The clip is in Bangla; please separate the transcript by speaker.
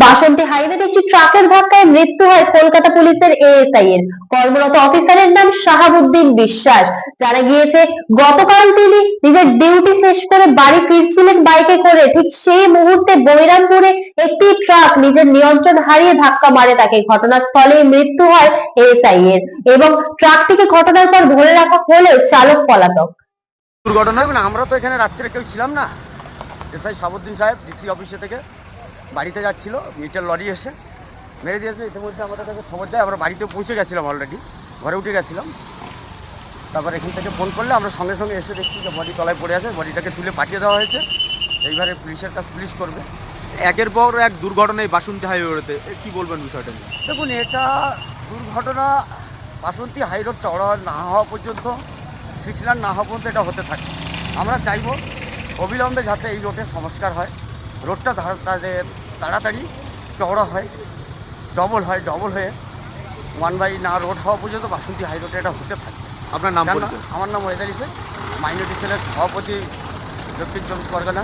Speaker 1: বাসন্তী হাইওয়েতে একটি ট্রাকের ধাক্কায় মৃত্যু হয় কলকাতা পুলিশের এএসআই এর। কর্মরত অফিসারের নাম শাহাবুদ্দিন বিশ্বাস। জানা গিয়েছে, গতকাল তিনি নিজের ডিউটি শেষ করে বাড়ি ফিরছিলেন বাইকে করে। ঠিক সেই মুহূর্তে বৈরামপুরে একটি ট্রাক নিজের নিয়ন্ত্রণ হারিয়ে ধাক্কা মারে তাকে। ঘটনাস্থলে মৃত্যু হয় এএসআই এর। এবং ট্রাকটিকে ঘটনার পর ধরে রাখা হলেও চালক পলাতক।
Speaker 2: দুর্ঘটনা আমরা তো এখানে রাত্রে কেউ ছিলাম না। এসআই সাবুদ্দিন সাহেব ডিসি অফিসে থেকে। বাড়িতে যাচ্ছিল মিটার লরি এসে মেরে দিয়েছে। ইতিমধ্যে আমাদের কাছে খবর যায় আমরা বাড়িতে পৌঁছে গেছিলাম অলরেডি ঘরে উঠে গেছিলাম। তারপর এখান থেকে ফোন করলে আমরা সঙ্গে সঙ্গে এসে দেখছি যে বডি তলায় পড়ে আছে বডিটাকে তুলে পাঠিয়ে দেওয়া হয়েছে। এইবারে পুলিশের কাজ পুলিশ করবে।
Speaker 3: একের পর এক দুর্ঘটনায় বাসন্তী হাইওয়েতে এ কি বলবেন বিষয়টা নিয়ে?
Speaker 2: দেখুন এটা দুর্ঘটনা বাসন্তী হাই রোড চওড়া না হওয়া পর্যন্ত সিক্স লাইন না হওয়া পর্যন্ত এটা হতে থাকে। আমরা চাইব অবিলম্বে যাতে এই রোডের সংস্কার হয়। রোডটা তাদের তাড়াতাড়ি চওড়া হয় ডবল হয় ডবল হয়ে ওয়ান বাই না রোড হওয়া পর্যন্ত বাসন্তী হাই রোডে এটা হতে থাকে।
Speaker 3: আপনার নাম
Speaker 2: আমার নাম ওয়েদার ইসে মাইনরিটি সেলের সভাপতি দক্ষিণ চব্বিশ পরগনা।